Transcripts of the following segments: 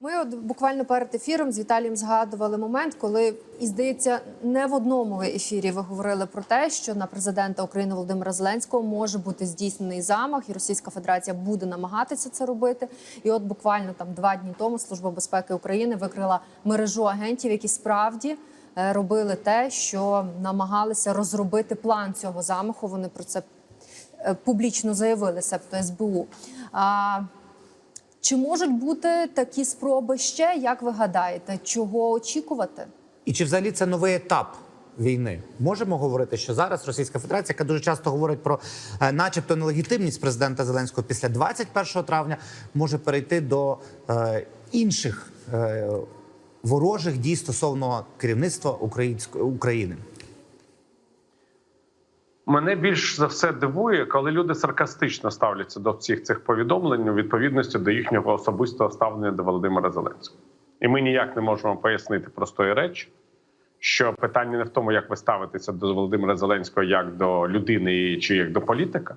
Ми от буквально перед ефіром з Віталієм згадували момент, коли і здається, не в одному ефірі ви говорили про те, що на президента України Володимира Зеленського може бути здійснений замах, і Російська Федерація буде намагатися це робити. І от буквально там два дні тому Служба безпеки України викрила мережу агентів, які справді е, робили те, що намагалися розробити план цього замаху. Вони про це е, публічно заявили, себто СБУ. Чи можуть бути такі спроби ще? Як ви гадаєте, чого очікувати? І чи взагалі це новий етап війни? Можемо говорити, що зараз Російська Федерація, яка дуже часто говорить про, е, начебто, нелегітимність президента Зеленського після 21 травня, може перейти до е, інших е, ворожих дій стосовно керівництва української України? Мене більш за все дивує, коли люди саркастично ставляться до всіх цих повідомлень у відповідності до їхнього особистого ставлення до Володимира Зеленського. І ми ніяк не можемо пояснити простої речі, що питання не в тому, як ви ставитеся до Володимира Зеленського як до людини чи як до політика,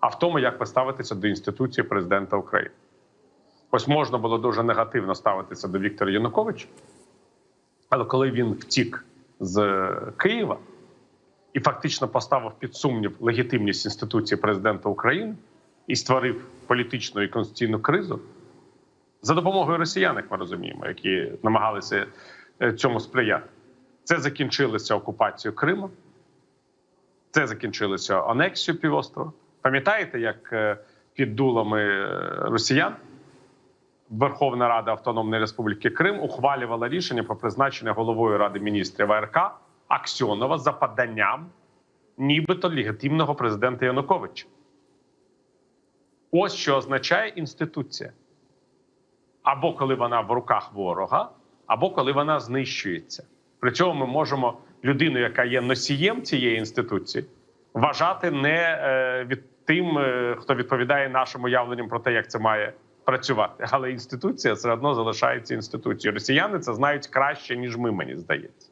а в тому, як ви ставитеся до інституції президента України. Ось можна було дуже негативно ставитися до Віктора Януковича, але коли він втік з Києва і фактично поставив під сумнів легітимність інституції президента України і створив політичну і конституційну кризу за допомогою росіян, як ми розуміємо, які намагалися е, цьому сприяти. Це закінчилося окупацією Криму, це закінчилося анексією півострова. Пам'ятаєте, як е, під дулами е, росіян Верховна Рада Автономної Республіки Крим ухвалювала рішення про призначення головою Ради міністрів АРК Аксьонова за поданням нібито легітимного президента Януковича. Ось що означає інституція. Або коли вона в руках ворога, або коли вона знищується. При цьому ми можемо людину, яка є носієм цієї інституції, вважати не е, від тим, е, хто відповідає нашим уявленням про те, як це має працювати. Але інституція все одно залишається інституцією. Росіяни це знають краще, ніж ми, мені здається.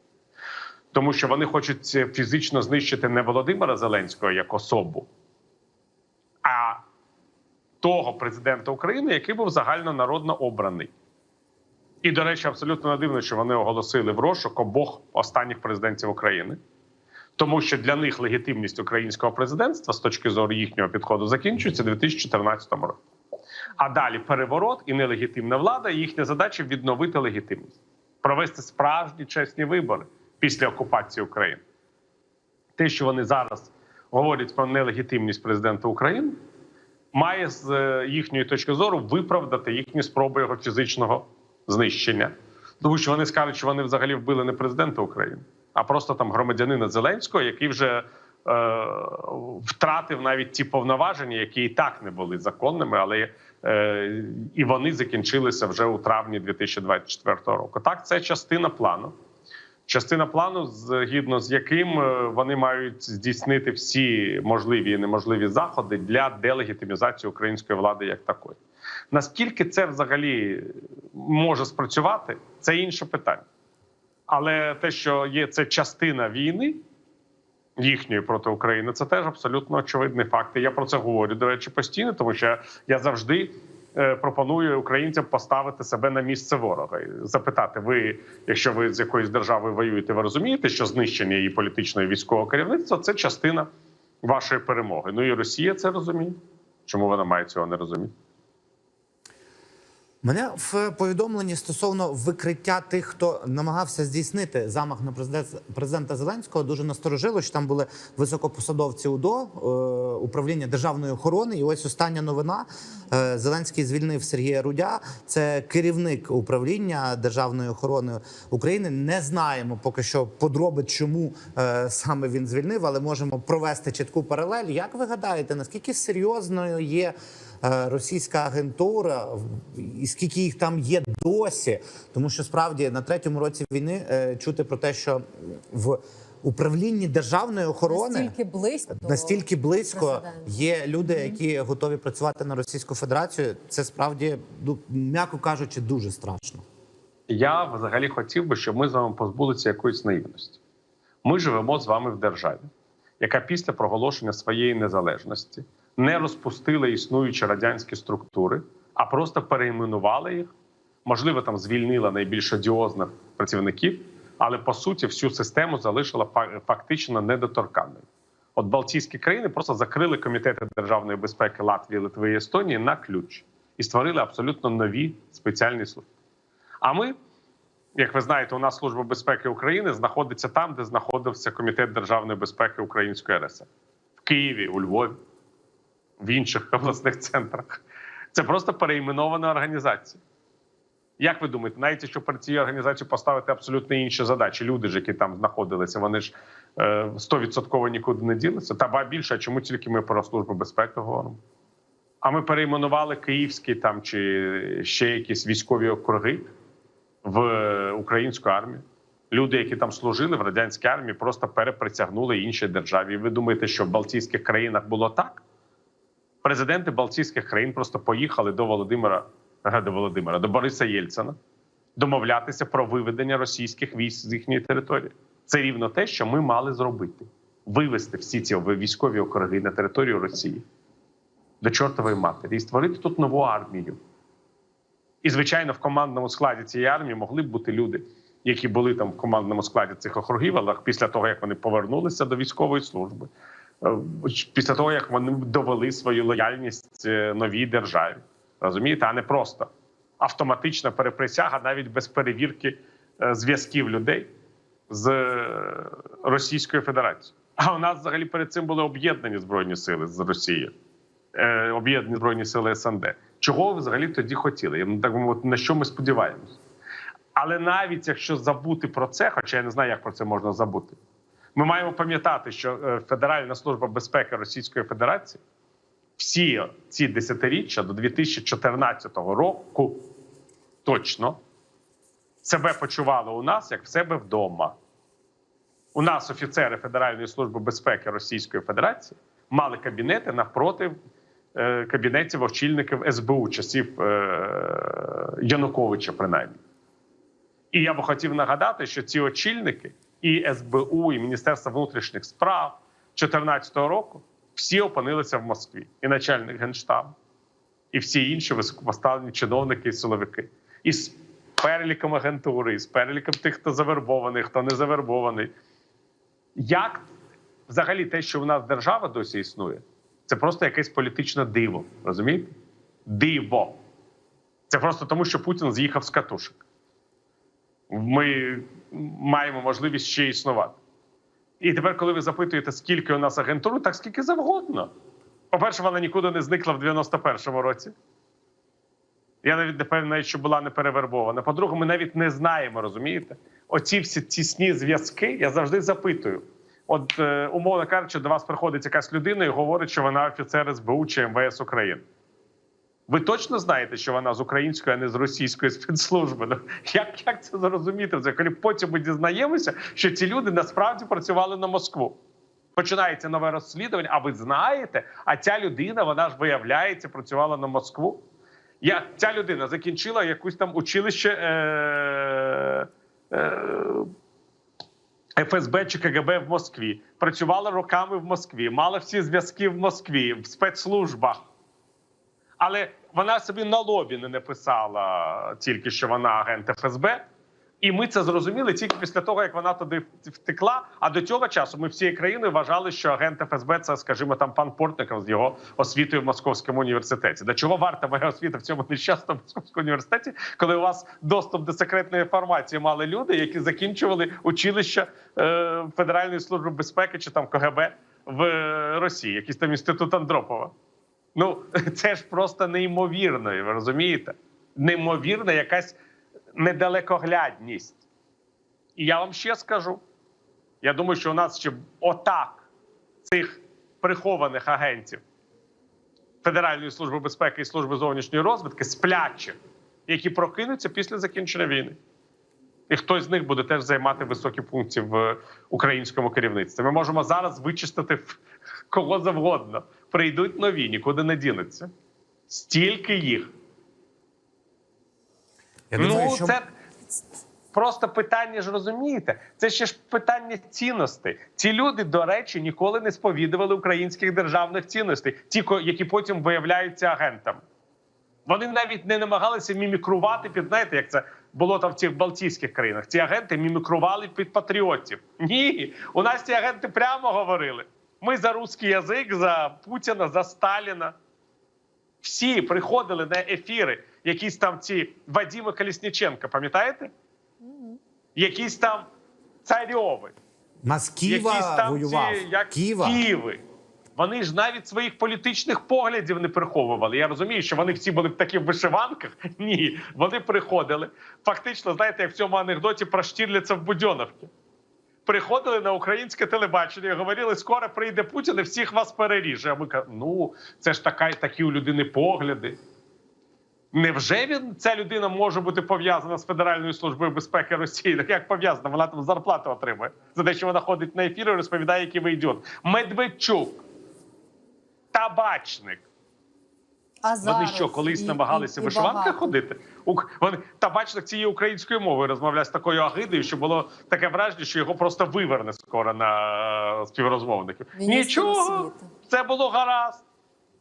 Тому що вони хочуть фізично знищити не Володимира Зеленського як особу, а того президента України, який був загальнонародно обраний. І, до речі, абсолютно не дивно, що вони оголосили в розшук обох останніх президентів України, тому що для них легітимність українського президентства з точки зору їхнього підходу закінчується у 2014 році. А далі переворот і нелегітимна влада. і Їхня задача відновити легітимність, провести справжні чесні вибори після окупації України. Те, що вони зараз говорять про нелегітимність президента України, має з е, їхньої точки зору виправдати їхні спроби його фізичного знищення. Тому що вони скажуть, що вони взагалі вбили не президента України, а просто там громадянина Зеленського, який вже е, втратив навіть ті повноваження, які і так не були законними, але е, і вони закінчилися вже у травні 2024 року. Так, це частина плану. Частина плану, згідно з яким е, вони мають здійснити всі можливі і неможливі заходи для делегітимізації української влади як такої. Наскільки це взагалі може спрацювати, це інше питання. Але те, що є це частина війни їхньої проти України, це теж абсолютно очевидний факт. І я про це говорю, до речі, постійно, тому що я завжди е, пропоную українцям поставити себе на місце ворога запитати: ви, якщо ви з якоюсь державою воюєте, ви розумієте, що знищення її політичного і військового керівництва це частина вашої перемоги. Ну і Росія це розуміє. Чому вона має цього не розуміти? Мене в повідомленні стосовно викриття тих, хто намагався здійснити замах на президент- президента Зеленського, дуже насторожило, що там були високопосадовці УДО, е, управління державної охорони. І ось остання новина: Е, Зеленський звільнив Сергія Рудя. Це керівник управління державної охорони України. Не знаємо поки що подробиць, чому е, саме він звільнив, але можемо провести чітку паралель. Як ви гадаєте, наскільки серйозною є? Е, російська агентура, в- і скільки їх там є досі, тому що справді на третьому році війни е, чути про те, що в управлінні державної охорони Настільки близько настільки близько є люди, які готові працювати на Російську Федерацію. Це справді, ну, м'яко кажучи, дуже страшно. Я взагалі хотів би, щоб ми з вами позбулися якоїсь наївності. Ми живемо з вами в державі, яка після проголошення своєї незалежності не розпустила існуючі радянські структури, а просто перейменувала їх Можливо, там звільнила найбільш одіозних працівників, але по суті всю систему залишила фа- фактично недоторканною. От Балтійські країни просто закрили комітети державної безпеки Латвії, Литви і Естонії на ключ і створили абсолютно нові спеціальні служби. А ми, як ви знаєте, у нас служба безпеки України знаходиться там, де знаходився комітет державної безпеки Української РСР в Києві, у Львові, в інших обласних центрах. Це просто переіменована організація. Як ви думаєте, навіть якщо перед цією організацією поставити абсолютно інші задачі, люди ж, які там знаходилися, вони ж е, стовідсотково нікуди не ділися. Та ба більше, а чому тільки ми про службу безпеки говоримо? А ми перейменували київські там чи ще якісь військові округи в е, українську армію. Люди, які там служили в радянській армії, просто переприсягнули іншій державі. І ви думаєте, що в Балтійських країнах було так? Президенти Балтійських країн просто поїхали до Володимира до Володимира, до Бориса Єльцина домовлятися про виведення російських військ з їхньої території. Це рівно те, що ми мали зробити: вивести всі ці військові округи на територію Росії до чортової матері і створити тут нову армію. І, звичайно, в командному складі цієї армії могли б бути люди, які були там в командному складі цих округів, але після того, як вони повернулися до військової служби, після того, як вони довели свою лояльність е, новій державі, розумієте, а не просто автоматична переприсяга навіть без перевірки е, зв'язків людей з е, Російською Федерацією. А у нас взагалі перед цим були об'єднані збройні сили з Росією, е, об'єднані збройні сили СНД. Чого ви взагалі тоді хотіли? Я ну, так би на що ми сподіваємося? Але навіть якщо забути про це, хоча я не знаю, як про це можна забути, ми маємо пам'ятати, що е, Федеральна служба безпеки Російської Федерації всі ці десятиріччя до 2014 року точно себе почували у нас як в себе вдома. У нас офіцери Федеральної служби безпеки Російської Федерації мали кабінети навпроти е, кабінетів очільників СБУ часів е, Януковича, принаймні. І я би хотів нагадати, що ці очільники і СБУ, і Міністерство внутрішніх справ 2014 року всі опинилися в Москві. І начальник генштабу, і всі інші високопоставлені чиновники і силовики. І з переліком агентури, і з переліком тих, хто завербований, хто не завербований. Як взагалі те, що в нас держава досі існує, це просто якесь політичне диво. Розумієте? Диво. Це просто тому, що Путін з'їхав з катушок. Ми маємо можливість ще існувати. І тепер, коли ви запитуєте, скільки у нас агентури, так скільки завгодно. По-перше, вона нікуди не зникла в 91-му році. Я навіть не певний, що була не перевербована. По-друге, ми навіть не знаємо, розумієте? Оці всі тісні зв'язки я завжди запитую. От, е, умовно кажучи, до вас приходить якась людина і говорить, що вона офіцер СБУ чи МВС України. Ви точно знаєте, що вона з української, а не з російської спецслужби? Ну, як, як це зрозуміти? Взагалі потім ми дізнаємося, що ці люди насправді працювали на Москву. Починається нове розслідування. А ви знаєте, а ця людина, вона ж виявляється, працювала на Москву. Я, ця людина закінчила якусь там училище е, е, ФСБ чи КГБ в Москві, працювала роками в Москві, мала всі зв'язки в Москві, в спецслужбах. Але вона собі на лобі не написала тільки, що вона агент ФСБ. І ми це зрозуміли тільки після того, як вона туди втекла. А до цього часу ми всією країною вважали, що агент ФСБ це, скажімо, там пан Портников з його освітою в Московському університеті. До чого варта моя освіта в цьому нещасному Московському університеті, коли у вас доступ до секретної інформації мали люди, які закінчували училища е, Федеральної служби безпеки чи там КГБ в е, Росії, якийсь там інститут Андропова. Ну це ж просто неймовірно, ви розумієте? Неймовірна якась недалекоглядність. І я вам ще скажу: я думаю, що у нас ще отак цих прихованих агентів Федеральної служби безпеки і служби зовнішньої розвідки сплячих, які прокинуться після закінчення війни. І хтось з них буде теж займати високі функції в українському керівництві. Ми можемо зараз вичистити кого завгодно. Прийдуть нові, нікуди не дінуться. Стільки їх. Я думаю, ну, що це просто питання ж розумієте. Це ще ж питання цінностей. Ці люди, до речі, ніколи не сповідували українських державних цінностей, ті, які потім виявляються агентами. Вони навіть не намагалися мімікрувати під знаєте, як це було там в цих Балтійських країнах. Ці агенти мімікрували під патріотів. Ні, у нас ці агенти прямо говорили: ми за русський язик, за Путіна, за Сталіна. Всі приходили на ефіри, якісь там ці Вадима Колісніченка, пам'ятаєте? Якісь там царьови. Нас Києва якісь там воював. ці, як Києва. Києви. Вони ж навіть своїх політичних поглядів не приховували. Я розумію, що вони всі були в таких вишиванках. Ні, вони приходили. Фактично, знаєте, як в цьому анекдоті про Штірліца в Будьоновці. Приходили на українське телебачення і говорили, скоро прийде Путін і всіх вас переріже. А ми кажемо, ну це ж така, такі у людини погляди. Невже він ця людина може бути пов'язана з Федеральною службою безпеки Росії? Ну, Як пов'язана? Вона там зарплату отримує за те, що вона ходить на ефір і розповідає, який ви ідіот. Медведчук, табачник. А Вони що, колись і- намагалися і- і вишиванках ходити? Ук- Вони табачник цією українською мовою розмовляє з такою агидою, що було таке враження, що його просто виверне скоро на е, співрозмовників. Міністр Нічого, освіти. це було гаразд.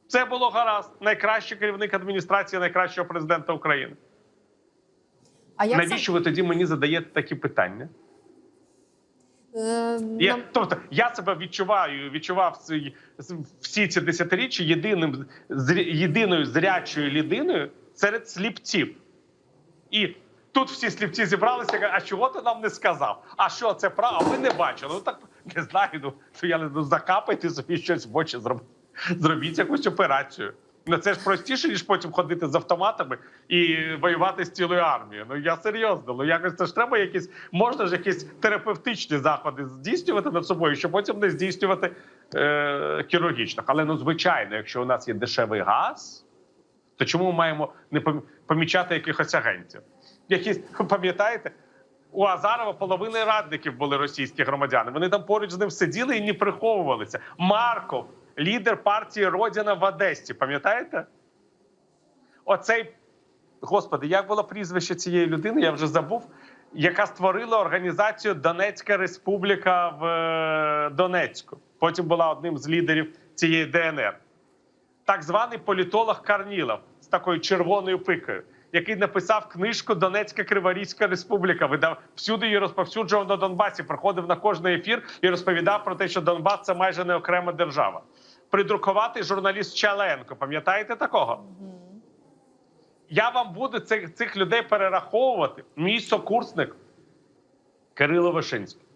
Це було гаразд. Найкращий керівник адміністрації найкращого президента України. А як це- Навіщо ви тоді мені задаєте такі питання? Е, Я, нам- тобто я себе відчуваю, відчував ці- всі ці десятиріччя єдиним єдиною зрячою людиною серед сліпців. І тут всі сліпці зібралися. кажуть, А чого ти нам не сказав? А що це правда? А ви не бачили? Ну так не знаю. Ну то я не ну, закапайте собі щось в очі зробити. Зробіть якусь операцію. Ну це ж простіше, ніж потім ходити з автоматами і воювати з цілою армією. Ну я серйозно. Ну якось це ж треба якісь, можна ж якісь терапевтичні заходи здійснювати над собою, щоб потім не здійснювати е, хірургічних. Але ну звичайно, якщо у нас є дешевий газ, то чому ми маємо не помічати якихось агентів? Якісь пам'ятаєте? У Азарова половини радників були російські громадяни. Вони там поруч з ним сиділи і не приховувалися. Марков, лідер партії Родіна в Одесі, пам'ятаєте? Оцей господи, як було прізвище цієї людини? Я вже забув, яка створила організацію Донецька Республіка в е, Донецьку. Потім була одним з лідерів цієї ДНР так званий політолог Карнілов з такою червоною пикою, який написав книжку Донецька Криворізька Республіка. Видав всюди її розповсюджував на Донбасі. Приходив на кожний ефір і розповідав про те, що Донбас це майже не окрема держава. Придрукуватий журналіст Чаленко. Пам'ятаєте такого? Я вам буду цих, цих людей перераховувати. Мій сокурсник Кирило Вишинський,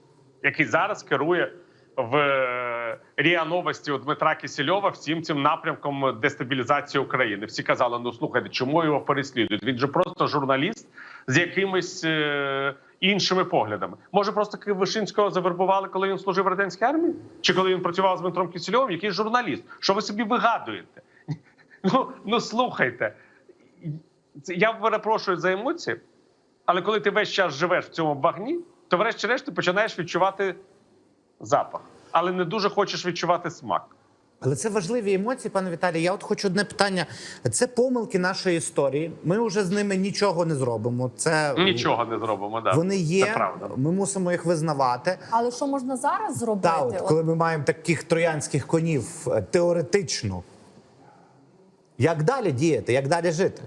який зараз керує в е, РІА Новості у Дмитра Кисельова всім цим напрямком дестабілізації України. Всі казали: ну слухайте, чому його переслідують? Він же просто журналіст з якимись е, іншими поглядами. Може, просто Ки- Вишинського завербували, коли він служив в радянській армії? Чи коли він працював з Дмитром Кисельовим? Який журналіст? Що ви собі вигадуєте? Ну, ну слухайте, я перепрошую за емоції, але коли ти весь час живеш в цьому багні, то врешті-решт ти починаєш відчувати запах, але не дуже хочеш відчувати смак. Але це важливі емоції, пане Віталій. Я от хочу одне питання. Це помилки нашої історії. Ми вже з ними нічого не зробимо. Це Нічого не зробимо. Да. вони є. Це правда. Ми мусимо їх визнавати. Але що можна зараз зробити? Да, от коли ми маємо таких троянських конів е, теоретично. Як далі діяти, як далі жити?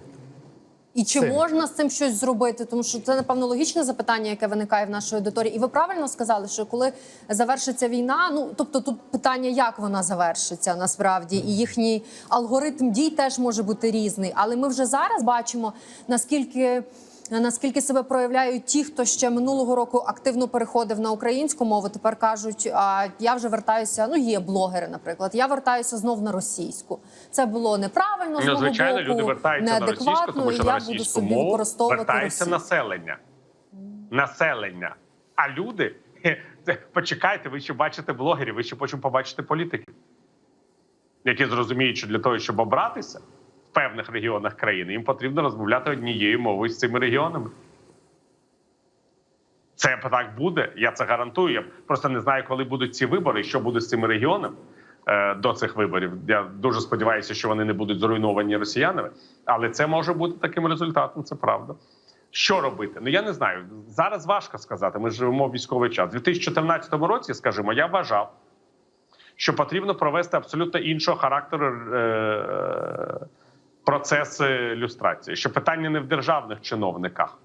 І чи Сильно. можна з цим щось зробити? Тому що це напевно логічне запитання, яке виникає в нашій аудиторії. І ви правильно сказали, що коли завершиться війна, ну тобто тут питання, як вона завершиться насправді, і їхній алгоритм дій теж може бути різний. Але ми вже зараз бачимо наскільки. Наскільки себе проявляють ті, хто ще минулого року активно переходив на українську мову, тепер кажуть, а я вже вертаюся. Ну є блогери, наприклад. Я вертаюся знов на російську. Це було неправильно з Ну, звичайно, боку, люди вертаються на російську, тому що і на я буду собі мову використовувати вертається населення. Населення. А люди, почекайте, ви ще бачите блогерів, ви ще потім побачите політиків, які зрозуміють, що для того, щоб обратися певних регіонах країни, їм потрібно розмовляти однією мовою з цими регіонами. Це так буде, я це гарантую. Я просто не знаю, коли будуть ці вибори що буде з цими регіонами е, до цих виборів. Я дуже сподіваюся, що вони не будуть зруйновані росіянами, але це може бути таким результатом. Це правда. Що робити? Ну я не знаю. Зараз важко сказати. Ми живемо в військовий час. У 2014 році, скажімо, я вважав, що потрібно провести абсолютно іншого характеру е- процеси люстрації. Що питання не в державних чиновниках,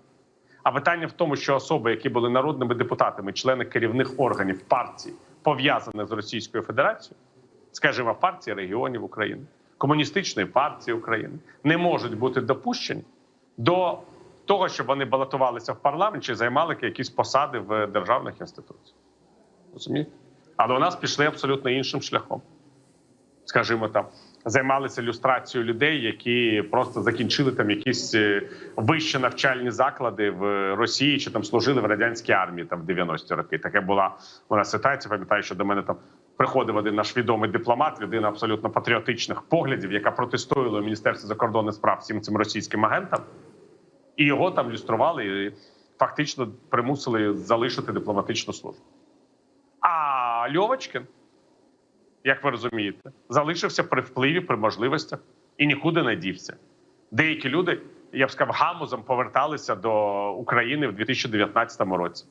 а питання в тому, що особи, які були народними депутатами, члени керівних органів партій, пов'язаних з Російською Федерацією, скажімо, партії регіонів України, комуністичної партії України, не можуть бути допущені до того, щоб вони балотувалися в парламент чи займали якісь посади в державних інституціях. Розумієте? Але у нас пішли абсолютно іншим шляхом. Скажімо там, займалися люстрацією людей, які просто закінчили там якісь е, вищі навчальні заклади в Росії чи там служили в радянській армії там в 90-ті роки. Таке була у нас ситуація. Пам'ятаю, що до мене там приходив один наш відомий дипломат, людина абсолютно патріотичних поглядів, яка протистояла у міністерстві закордонних справ всім цим російським агентам, і його там люстрували і фактично примусили залишити дипломатичну службу. А Льовочкин, як ви розумієте, залишився при впливі, при можливостях і нікуди не дівся. Деякі люди, я б сказав, гамузом поверталися до України в 2019 році.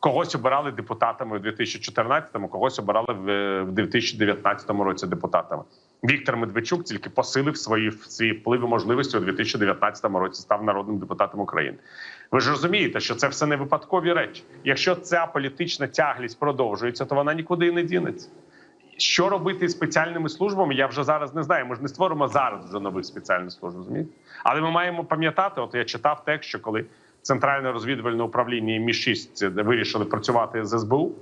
Когось обирали депутатами в 2014-му, когось обирали в в 2019 році депутатами. Віктор Медведчук тільки посилив свої впливи можливості у 2019 році. Став народним депутатом України. Ви ж розумієте, що це все не випадкові речі. Якщо ця політична тяглість продовжується, то вона нікуди і не дінеться. Що робити спеціальними службами, я вже зараз не знаю. Ми ж не створимо зараз вже нових спеціальних служб, розумієте? Але ми маємо пам'ятати, от я читав текст, що коли Центральне розвідувальне управління Мі 6 вирішили працювати з СБУ,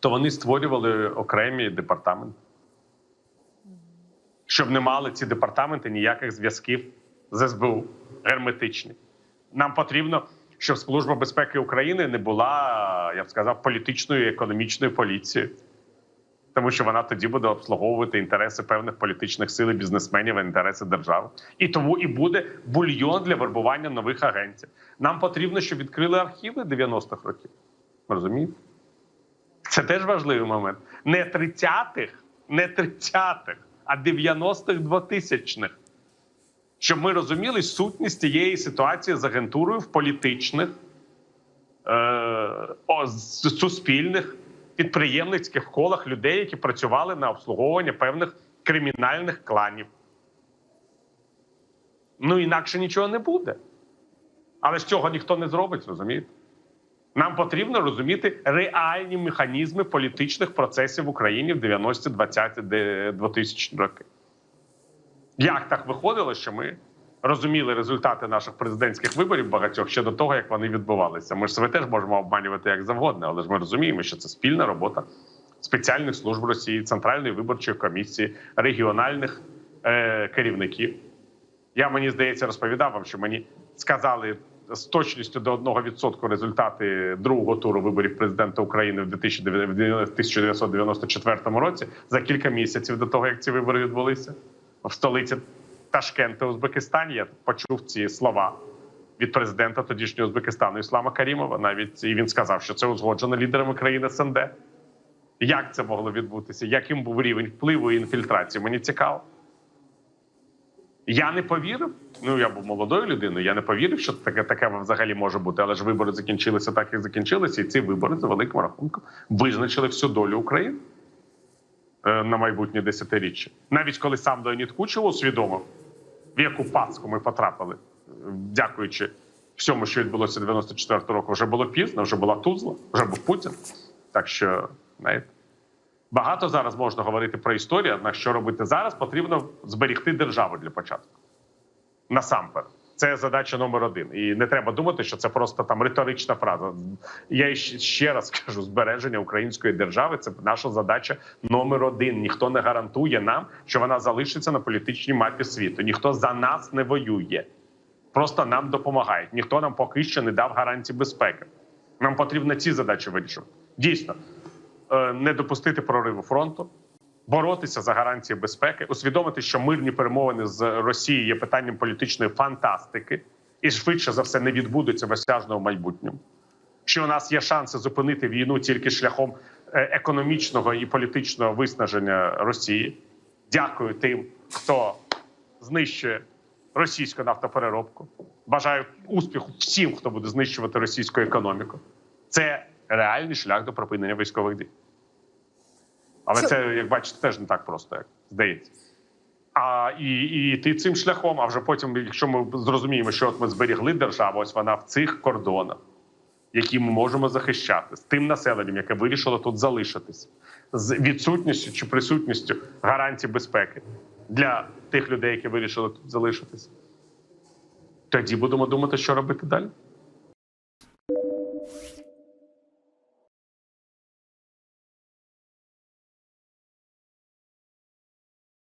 то вони створювали окремі департаменти. Щоб не мали ці департаменти ніяких зв'язків з СБУ герметичних. Нам потрібно, щоб Служба безпеки України не була, я б сказав, політичною і економічною поліцією. Тому що вона тоді буде обслуговувати інтереси певних політичних сил і бізнесменів, інтереси держави. І тому і буде бульйон для вербування нових агентів. Нам потрібно, щоб відкрили архіви 90-х років. Розумієте? Це теж важливий момент. Не 30-х, не 30-х, а 90-х, 2000-х. Щоб ми розуміли сутність цієї ситуації з агентурою в політичних, е, о, суспільних, підприємницьких колах людей, які працювали на обслуговування певних кримінальних кланів. Ну інакше нічого не буде. Але ж цього ніхто не зробить, розумієте? Нам потрібно розуміти реальні механізми політичних процесів в Україні в 90-ті, 20-ті, 2000 роки. Як так виходило, що ми розуміли результати наших президентських виборів багатьох ще до того, як вони відбувалися? Ми ж себе теж можемо обманювати як завгодно, але ж ми розуміємо, що це спільна робота спеціальних служб Росії, Центральної виборчої комісії, регіональних е, керівників. Я мені здається розповідав вам, що мені сказали з точністю до 1% результати другого туру виборів президента України в 1994 році за кілька місяців до того, як ці вибори відбулися в столиці Ташкента, Узбекистані. Я почув ці слова від президента тодішнього Узбекистану Іслама Карімова. Навіть і він сказав, що це узгоджено лідерами країн СНД. Як це могло відбутися? Яким був рівень впливу і інфільтрації? Мені цікаво. Я не повірив. Ну я був молодою людиною. Я не повірив, що таке таке взагалі може бути. Але ж вибори закінчилися так, як закінчилися, і ці вибори за великим рахунком визначили всю долю України е, на майбутнє десятиріччя. Навіть коли сам Леонід Кучев усвідомив, в яку пастку ми потрапили, дякуючи всьому, що відбулося 94 року, вже було пізно, вже була Тузла, вже був Путін. Так що, знаєте. Багато зараз можна говорити про історію, однак що робити зараз, потрібно зберегти державу для початку. Насамперед. Це задача номер один. І не треба думати, що це просто там риторична фраза. Я ще- раз кажу: збереження української держави це наша задача номер один. Ніхто не гарантує нам, що вона залишиться на політичній мапі світу. Ніхто за нас не воює. Просто нам допомагають. Ніхто нам поки що не дав гарантій безпеки. Нам потрібно ці задачі вирішувати. Дійсно, е, не допустити прориву фронту, боротися за гарантії безпеки, усвідомити, що мирні перемовини з Росією є питанням політичної фантастики і швидше за все не відбудуться в осяжному майбутньому. Що у нас є шанси зупинити війну тільки шляхом е, економічного і політичного виснаження Росії. Дякую тим, хто знищує російську нафтопереробку. Бажаю успіху всім, хто буде знищувати російську економіку. Це реальний шлях до припинення військових дій. Але Що- це, як бачите, теж не так просто, як здається. А і, і йти цим шляхом. А вже потім, якщо ми зрозуміємо, що от ми зберігли державу, ось вона в цих кордонах, які ми можемо захищати, з тим населенням, яке вирішило тут залишитись, з відсутністю чи присутністю гарантій безпеки для тих людей, які вирішили тут залишитись. Тоді будемо думати, що робити далі.